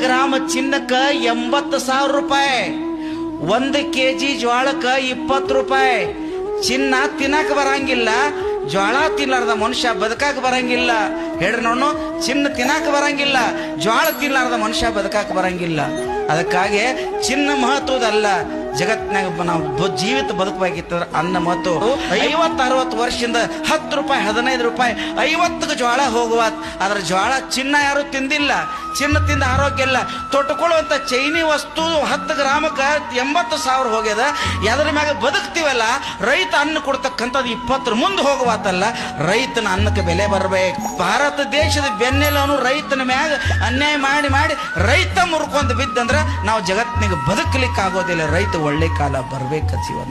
Gram ಚಿನ್ನಕ್ಕ ಎಂಬತ್ತು ಸಾವಿರ ರೂಪಾಯಿ. ಒಂದು ಕೆ ಜಿ ಜ್ವಾಳಕ್ಕ ಇಪ್ಪತ್ತು ರೂಪಾಯಿ. ಚಿನ್ನ ತಿನ್ನಕ ಬರಂಗಿಲ್ಲ. ಜ್ವಾಳ ತಿನ್ಲಾರ್ದ ಮನುಷ್ಯ ಬದುಕಾಕ ಬರಂಗಿಲ್ಲ. ಹೇಳ್ರಿ ನೋಡು ಚಿನ್ನ ತಿನ್ನಕ್ಕೆ ಬರಂಗಿಲ್ಲ. ಜ್ವಾಳ ತಿನ್ಲಾರ್ದ ಮನುಷ್ಯ ಬದುಕಾಕ ಬರಂಗಿಲ್ಲ. ಅದಕ್ಕಾಗಿ ಚಿನ್ನ ಮಹತ್ವದಲ್ಲ. ಜಗತ್ನಾಗ ನಾವು ಜೀವಿತ ಬದುಕಬೇಕಿತ್ತಂದ್ರೆ ಅನ್ನ ಮತ್ತು ಐವತ್ತು ಅರವತ್ತು ವರ್ಷದಿಂದ ಹತ್ತು ರೂಪಾಯಿ, ಹದಿನೈದು ರೂಪಾಯಿ, ಐವತ್ತಕ್ಕೆ ಜ್ವಾಳ ಹೋಗುವ ಅದ್ರ ಜ್ವಾಳ ಚಿನ್ನ ಯಾರು ತಿಂದಿಲ್ಲ. ಚಿನ್ನ ತಿಂದ ಆರೋಗ್ಯ ಇಲ್ಲ. ತೊಟ್ಟುಕೊಳ್ಳುವಂಥ ಚೈನಿ ವಸ್ತು ಹತ್ತು ಗ್ರಾಮಕ್ಕೆ ಎಂಬತ್ತು ಸಾವಿರ ಹೋಗ್ಯದ. ಎದ್ರ ಮ್ಯಾಗ ಬದುಕ್ತೀವಲ್ಲ, ರೈತ ಅನ್ನ ಕೊಡ್ತಕ್ಕಂಥದ್ದು ಇಪ್ಪತ್ತರ ಮುಂದೆ ಹೋಗುವಾತಲ್ಲ, ರೈತನ ಅನ್ನಕ್ಕೆ ಬೆಲೆ ಬರಬೇಕು. ಭಾರತ ದೇಶದ ಬೆನ್ನೆಲವನು ರೈತನ ಮ್ಯಾಗ ಅನ್ಯಾಯ ಮಾಡಿ ಮಾಡಿ ರೈತ ಮುರ್ಕೊಂಡು ಬಿದ್ದಂದ್ರೆ ನಾವು ಜಗತ್ತಿನಾಗ ಬದುಕಲಿಕ್ಕೆ ಆಗೋದಿಲ್ಲ ರೈತ ಒಳ್ಳೆ ಕಾಲ ಬರಬೇಕು ಜೀವನ